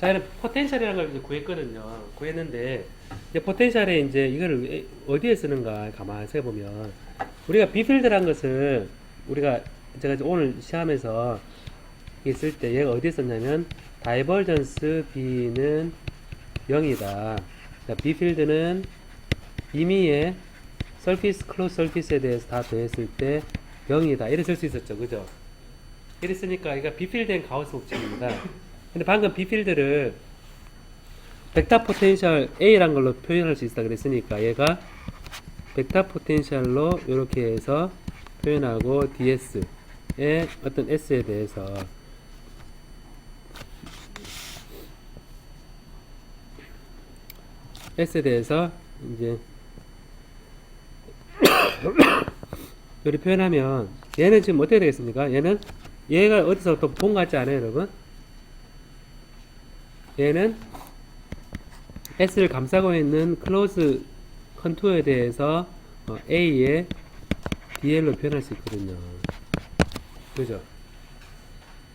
자, 얘는 포텐셜이라는 걸 이제 구했거든요. 구했는데 이제 포텐셜에 이제 왜- 어디에 쓰는가 가만히 생각해보면 우리가 비필드란 것을 우리가 제가 오늘 시험에서 있을 때 얘가 어디에 썼냐면 다이버전스 B는 0이다. 자, 비필드는 임의의 surface, close surface에 대해서 다 더했을 때 0이다. 이래 쓸 수 있었죠. 그죠? 이랬으니까 이거 비필드엔 가우스 법칙입니다. 근데 방금 비필드를 벡터 포텐셜 A란 걸로 표현할 수 있다 그랬으니까 얘가 벡터 포텐셜로 이렇게 해서 표현하고 DS의 어떤 S에 대해서 S에 대해서 이제 이렇게 표현하면 얘는 지금 어떻게 되겠습니까? 얘는 얘가 어디서 또 본 것 같지 않아요, 여러분? 얘는 S를 감싸고 있는 클로즈 컨투어에 대해서 어, A의 DL로 표현할 수 있거든요. 그죠?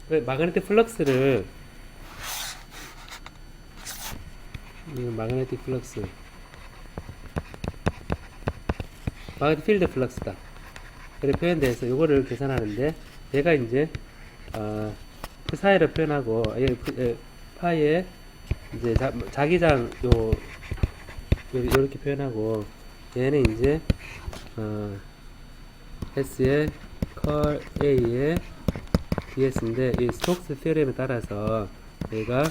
그 마그네틱 플럭스를 마그네틱 플럭스 마그네틱 필드 플럭스다. 이렇게 표현돼서 요거를 계산하는데 얘가 이제 어, 프사이를 표현하고 얘, 프- 에, 파이에 이제 자, 자기장 요 요- 요렇게 표현하고 얘는 이제 어, S의 컬 A의 DS인데 이 스톡스 티어렘에 따라서 얘가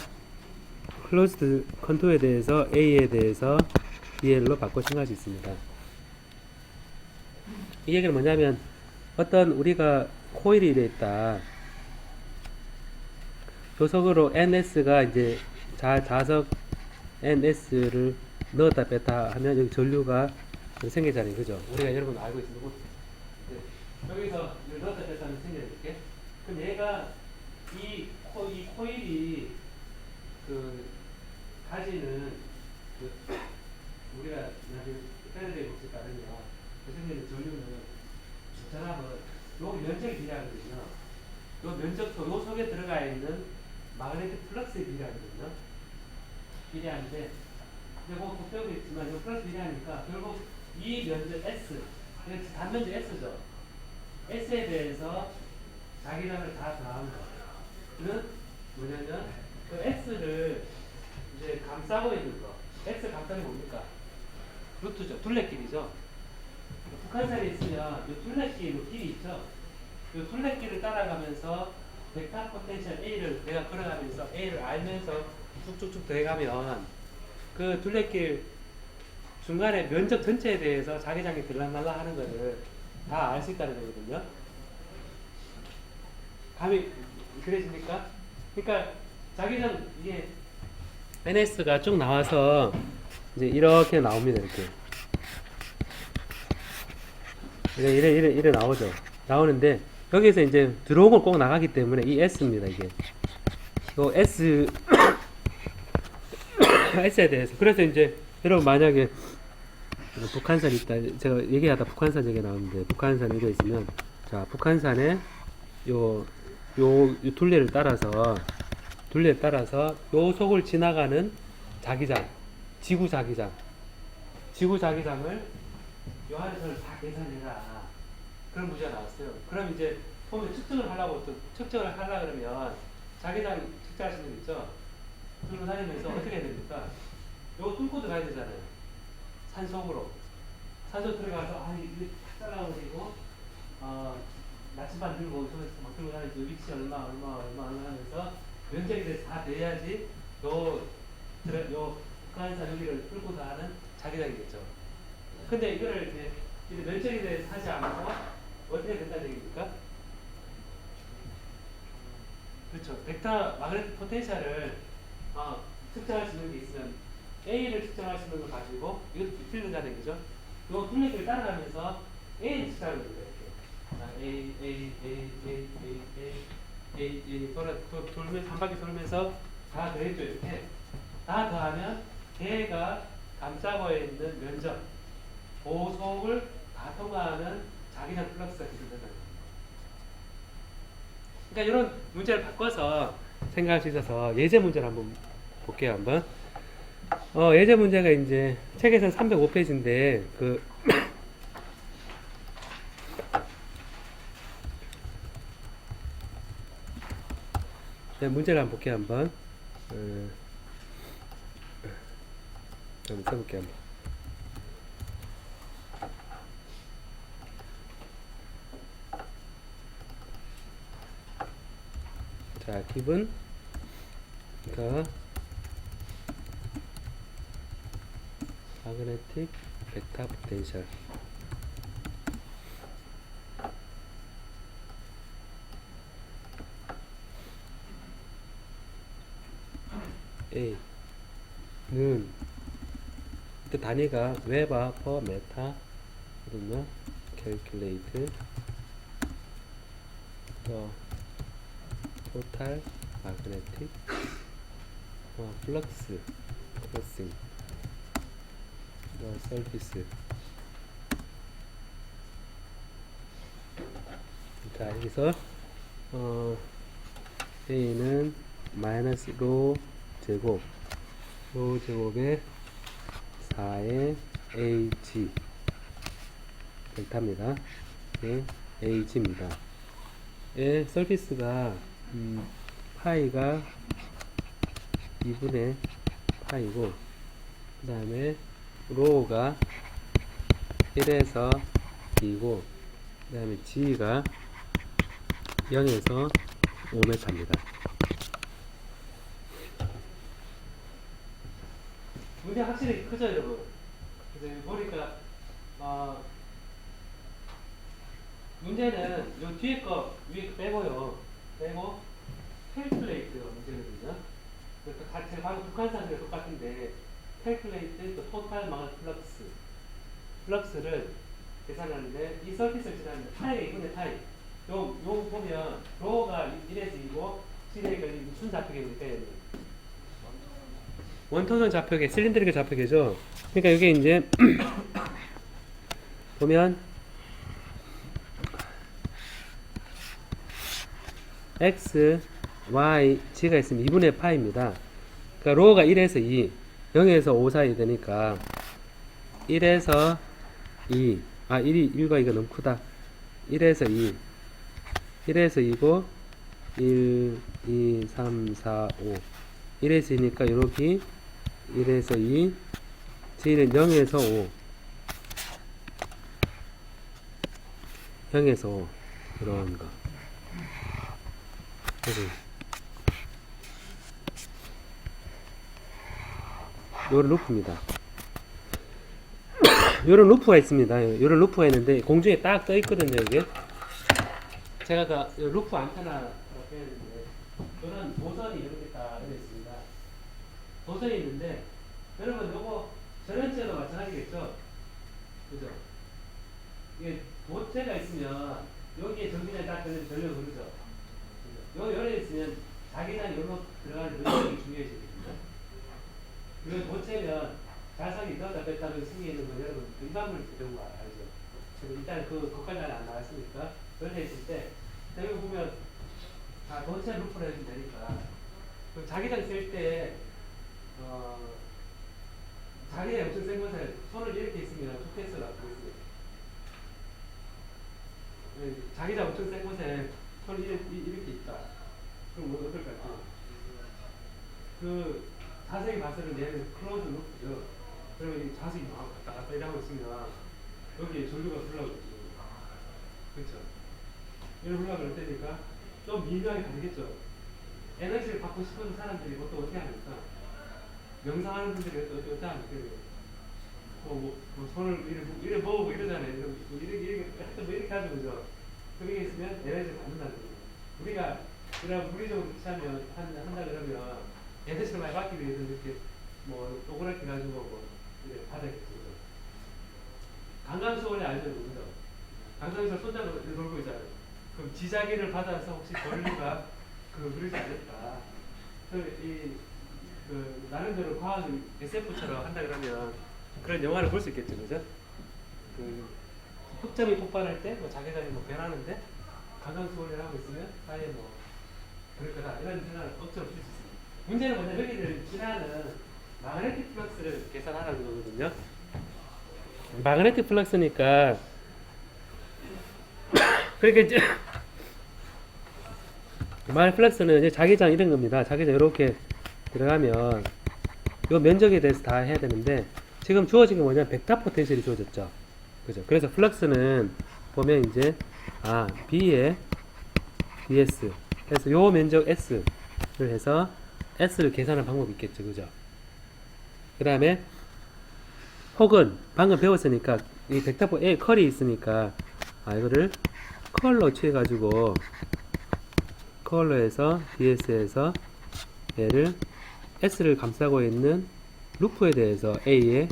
클로즈드 컨토에 대해서 A에 대해서 DL로 바꿔 생각할 수 있습니다. 이 얘기는 뭐냐면 어떤 우리가 코일이 이래 있다. 조석으로 NS가 이제 자, 자석 NS를 넣었다 뺐다 하면 여기 전류가 생기잖아요. 그죠? 우리가 여러분 알고 있습니다. 네. 여기서 넣었다 뺐다 하면 생겨요. 이렇게. 그럼 얘가 이, 코, 이 코일이 그 가지는 그 우리가 나중에 페르데이 법칙 따르면 그 생기는 전류는 전압은 요 면적이 비례하거든요. 요 면적도 요 속에 들어가 있는 마그네틱 플럭스에 비례하거든요. 비례하는데 이제 뭐 곱빼고 있지만 요 플러스 비례하니까 결국 이 면적 S 이게 단면적 S죠. S에 대해서 자기장을 다 더하는 거는 뭐냐면 그 S를 이제 감싸고 있는 거. X 감싸는 게 뭡니까? 루트죠. 둘레길이죠. 북한산에 있으면 이 둘레길 요 길이 있죠. 이 둘레길을 따라가면서 벡터 포텐셜 A를 내가 걸어가면서 A를 알면서 쭉쭉쭉 더해가면 그 둘레길 중간에 면적 전체에 대해서 자기장이 들락날락 하는 거를 다알 수 있다는 거거든요. 감이 그래집니까? 그러니까 자기장 이게 NS가 쭉 나와서 이제 이렇게 나옵니다. 이렇게. 이래, 이래, 이래, 이래 나오죠. 나오는데, 여기서 이제 들어온 걸 꼭 나가기 때문에 이 S입니다, 이게. 이 S, S에 대해서. 그래서 이제, 여러분 만약에 북한산 있다, 제가 얘기하다 북한산 얘기 나오는데, 북한산 이거 있으면, 자, 북한산에 요, 요, 요 둘레를 따라서, 둘레를 따라서 요 속을 지나가는 자기장, 지구 자기장, 지구 자기장을 요 안에서를 다 계산해라. 그런 문제가 나왔어요. 그럼 이제 보면 측정을 하려고 또 측정을 하려 그러면 자기장 측정하시는 분 있죠? 들고 다니면서 어떻게 해야 됩니까? 요거 뚫고 들어가야 되잖아요. 산속으로. 산속 들어가서 아 이게 탁 잘라버리고 어 나침반 들고 손에서 막 들고 다니면서 위치 얼마 얼마 얼마 얼마 하면서 면적에 대해서 다 돼야지 요 들어 요 북한산 여기를 뚫고 가는 자기장이겠죠. 근데 이거를 이제 이제 면적에 대해서 하지 않고 어떻게 된다는 얘기입니까? 그렇죠. 벡터 마그네틱 포텐셜을 어, 측정할 수 있는 게 있으면 A를 측정할 수 있는 걸 가지고 이것도 비틀는다는 얘기죠. 요 둘레길을 따라가면서 A를 측정하는 거예요. 자, A, A, A, A, A, A, A, A 돌아, 돌, 돌면서 한 바퀴 돌면서 다 더했죠 이렇게. 다 더하면 걔가 감싸고 있는 면적 보속을 다 통과하는 자기장 플럭스가 기술된다. 그러니까 이런 문제를 바꿔서 생각할 수 있어서 예제 문제를 한번 볼게요 한번. 어, 예제 문제가 이제 책에서 305페이지인데 그 네, 문제를 한번 볼게요 한번. 어, 한번 써볼게요 한번. 자, 기분. 그러니까 magnetic beta potential. A는 그 단위가 웨바 per 메타 거든요. calculate the total magnetic 어, crossing the surface 자 여기서 어, A는 마이너스 로 제곱 로 제곱에 4의 AG 델타입니다. 네, AG입니다. 예, 서피스가 음, 파이가 2분의 파이고 그 다음에 로우가 1에서 2고 그 다음에 G가 0에서 5m입니다. 문제 확실히 크죠 여러분? 그래서 보니까 어, 문제는 요 뒤에 거 위에 거 빼고요 빼고 캘큘레이트 문제거든요 그러니까 다 제가 방금 북한산이랑 똑같은데 캘큘레이트 또 토탈 마그 플럭스 플럭스를 계산하는데 이 서피스를 지나는데 파이 이분의 파이 요, 요 보면 로가 1에서 2고 C레이가 무슨 좌표입니까 얘는 원통형 좌표계, 실린드리컬 좌표계죠. 그러니까 이게 이제 보면 x, y, g가 있으면 2분의 파입니다. 그러니까 로가 1에서 2, 0에서 5 사이 되니까 1에서 2, 아 1이 1과 2가 너무 크다. 1에서 2, 1에서 2고 1, 2, 3, 4, 5 1에서 2니까 이렇게 1에서 2 G는 0에서 5 0에서 5 이런 거. 여기 요런 루프입니다 요런 루프가 있습니다 요런 루프가 있는데 공중에 딱 떠 있거든요 이게 제가 그 루프 안테나라고 했는데 요런 도선이 이렇게 딱 되어 있습니다 도선이 있는데 여러분 요거 전원체도 마찬가지겠죠? 그죠? 이게 도체가 있으면 여기에 전기장이 딱 되면 전력을 흐르죠? 요 열에 있으면 자기장이 여기로 들어가는 능력이 중요해지거든요. 이건 도체면 자석이 넣었다 뺐다 하면 생기는 거 여러분 일반물 배운 거 알죠? 그리고 일단 그 거기까지 안 나왔으니까 열에 있을 때 여기 보면 다 도체 루프로 해주면 되니까 그럼 자기장 쓸때 어, 자기의 엄청 센 것에 손을 이렇게 있으면 투패스라고 보겠습니다. 예, 자기가 엄청 센 곳에 손이 이렇게, 이렇게 있다. 그럼 뭐 어떨 것 같아요? 그 자세히 봤을 때 얘는 클로즈 루프죠. 그러면 이 자석이 막 왔다 갔다 이러고 있으면 여기에 전류가 흘러가죠. 그렇죠? 이런 흘러갈 때니까 좀 미묘하게 다르겠죠. 에너지를 받고 싶은 사람들이 보통 어떻게 합니까? 명상하는 분들이 어떻게, 합니까? 뭐, 뭐, 뭐 손을 이렇게, 이렇게 모으고 이러잖아요. 이렇게, 뭐 이렇게, 이렇게, 하여튼 뭐 이렇게 하죠, 그죠? 그게 있으면 에너지를 받는다는 거예요. 우리가 이런 물리적으로 취하면, 한, 한다 그러면, 에너지를 많이 받기 위해서 이렇게, 뭐, 동그랗게 가지고, 뭐, 이렇게 받아야겠죠, 그죠? 강강수원이 알죠, 그죠? 강강수원 손잡고 놀고 있잖아요. 그럼 지자기를 받아서 혹시 권리가 그, 그러지 않을까. 그, 이, 그, 나름대로 과학 SF처럼 한다 그러면, 그런 영화를 볼 수 있겠죠, 그죠? 그 흑점이 폭발할 때, 뭐 자기장이 뭐 변하는데 강강수원을 하고 있으면 아예 뭐 그럴 거다 이런 생각을 억지로 있습니다. 문제는 뭐냐 여기를 지나는 마그네틱 플럭스를 계산하라는 거거든요. 마그네틱 플럭스니까 그러니까 이제 마그네틱 플럭스는 이제 자기장 이런 겁니다. 자기장 이렇게 들어가면 이 면적에 대해서 다 해야 되는데 지금 주어진 게 뭐냐 벡터 포텐셜이 주어졌죠. 그죠? 그래서 플럭스는 보면 이제 아 B에 ds 그래서 요 면적 s를 해서 s를 계산할 방법이 있겠죠, 그죠? 그 다음에 혹은 방금 배웠으니까 이 벡터포 A 컬이 있으니까 아 이거를 컬러 취해가지고 컬러에서 ds에서 얘를 s를 감싸고 있는 루프에 대해서 a의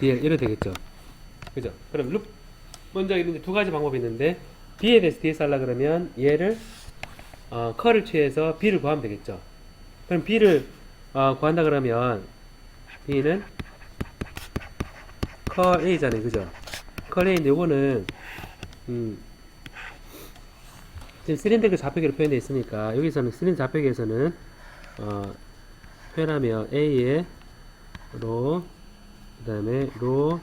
dl 이래 되겠죠, 그죠? 그럼 루프 먼저 있는 두 가지 방법이 있는데 b에 대해서 ds 하려 그러면 얘를 어, 컬을 취해서 b를 구하면 되겠죠. 그럼 b를 어, 구한다 그러면 b는 컬 a잖아요, 그죠? 컬 a인데 요거는 음, 지금 실린더그 좌표계로 표현되어 있으니까 여기서는 실린더 좌표계에서는 어, 표현하면 a의 로 그 다음에 로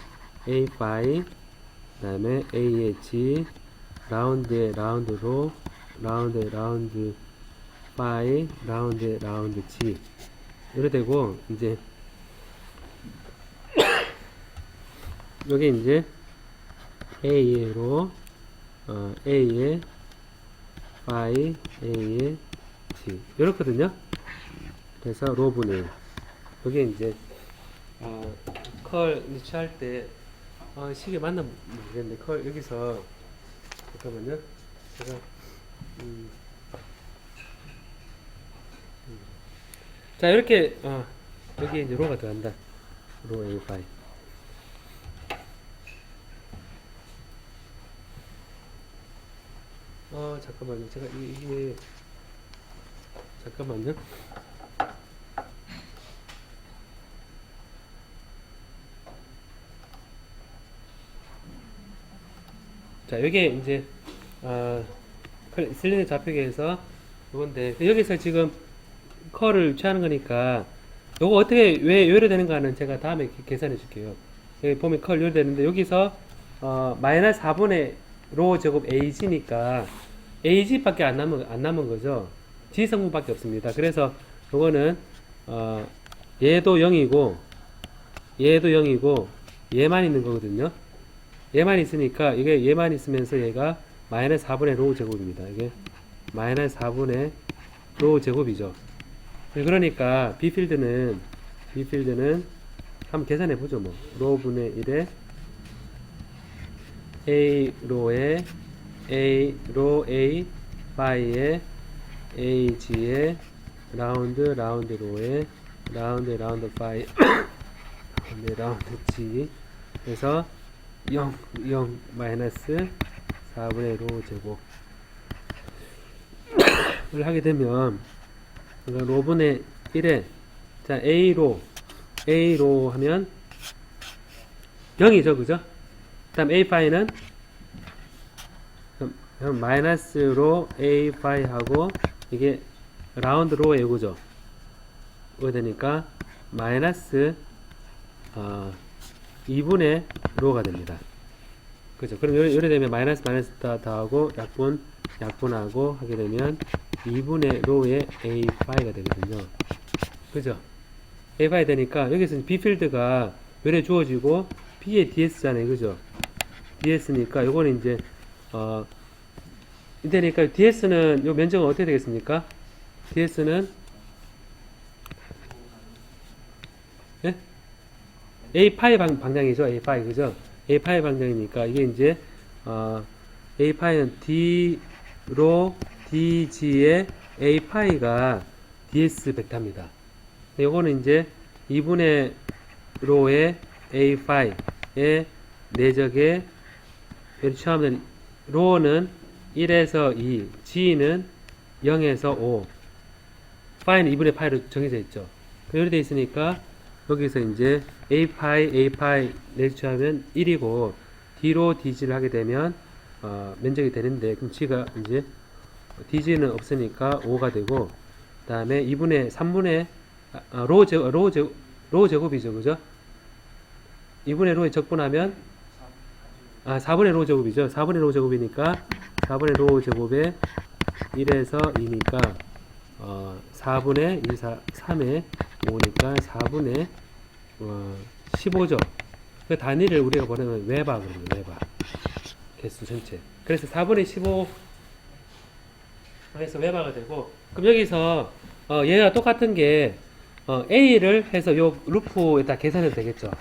a 파이 그 다음에 a의 g 라운드의 라운드 로 라운드 라운드 파이 라운드 라운드 g. 이래 되고 이제 여기 이제 a의 로 어, a의 파이 a의 g. 이렇거든요. 그래서 1 여기 이제 어, 컬 취할 때 어, 시계 맞나 모르겠는데 컬 여기서 잠깐만요. 제가 음, 음. 자 이렇게 어, 여기 이제 로가 들어간다. 로 A5 어 잠깐만요. 제가 이- 이게 잠깐만요. 자, 이게 이제 어, 슬리드 좌표계에서 이건데 여기서 지금 컬을 취하는 거니까 요거 어떻게 왜 요래되는가는 제가 다음에 기- 계산해 줄게요. 여기 보면 컬 요래되는데 여기서 어, 마이너스 4분의 로 제곱 ag니까 ag밖에 안 남은 안 남은 거죠. g 성분밖에 없습니다. 그래서 요거는 어, 얘도 0이고 얘도 0이고 얘만 있는 거거든요. 얘만 있으니까 이게 얘만 있으면서 얘가 마이너스 4분의 로우 제곱입니다. 이게 마이너스 4분의 로우 제곱이죠. 그러니까 B 필드는 B 필드는 한번 계산해 보죠. 뭐 로우 분의 1에 A 로에 A 로 A 파이에 A G에 라운드 라운드 로에 라운드 라운드 파이 라운드 라운드 G 그래서 0, 0 마이너스 4분의 로 제곱 을 하게 되면 그러니까 로분의 1에 자 A로 A로 하면 0이죠 그죠? 그 다음 A 파이는 그럼, 마이너스로 A 파이 하고 이게 라운드 로 예고죠 그거 되니까 마이너스 어, 2분의 로가 됩니다. 그죠? 그럼 요래, 요래 되면 마이너스 마이너스 다, 다 하고 약분 약분하고 하게 되면 2분의 로의 a 파이가 되거든요. 그죠? a 파이 되니까 여기서 b 필드가 요래 주어지고 b의 ds잖아요. 그죠? ds니까 요거는 이제 어 이되니까 ds는 요 면적은 어떻게 되겠습니까? ds는 예? A 파이 방, 방향이죠. A 파이 그죠? A 파이 방향이니까 이게 이제 어, A 파이는 D 로 DG의 A 파이가 DS 벡터입니다. 요거는 이제 2분의 로의 A 파이의 내적의 처음엔 로는 1에서 2, G는 0에서 5, 파이는 2분의 파이로 정해져 있죠. 이렇게 돼 있으니까 여기서 이제 a 파이 a 파이 내주하면 1이고 d로 dg를 하게 되면 어, 면적이 되는데 그럼 g가 이제 dg는 없으니까 5가 되고 그 다음에 2분의 3분의 아, 아, 로 제, 로 제, 로 제곱이죠, 그죠? 2분의 로에 적분하면 아 4분의 로 제곱이죠. 4분의 로 제곱이니까 4분의 로 제곱에 1에서 2니까 어 4분의 1, 4, 3에 5니까 4분의 어 15죠. 그 단위를 우리가 보내면 그러면 웨바 개수 전체. 그래서 4분의 15 그래서 웨바가 되고 그럼 여기서 어 얘가 똑같은 게 어, A를 해서 요 루프에다 계산해도 되겠죠.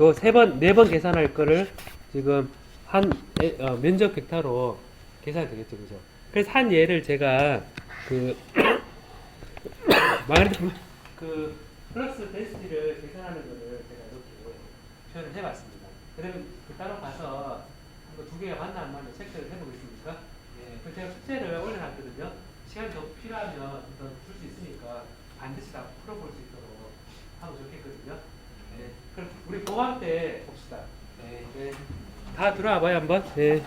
요 세 번, 네 번 계산할 거를 지금 한 에, 어, 면적 벡터로 계산이 되겠죠, 그죠? 그래서 한 예를 제가 그 그 플러스 덴시티를 계산하는 거를 제가 이렇게 표현을 해봤습니다. 그러면 그 따로 가서 두 개가 맞나 안 맞나 체크를 해보겠습니까? 예, 그 제가 숙제를 올려놨거든요. 시간이 더 필요하면 줄수 있으니까 반드시 다 풀어볼 수 있도록 하면 좋겠거든요. 네. 그럼 우리 보강 때 봅시다. 네. 네. 다 들어와 봐요 한번. 네.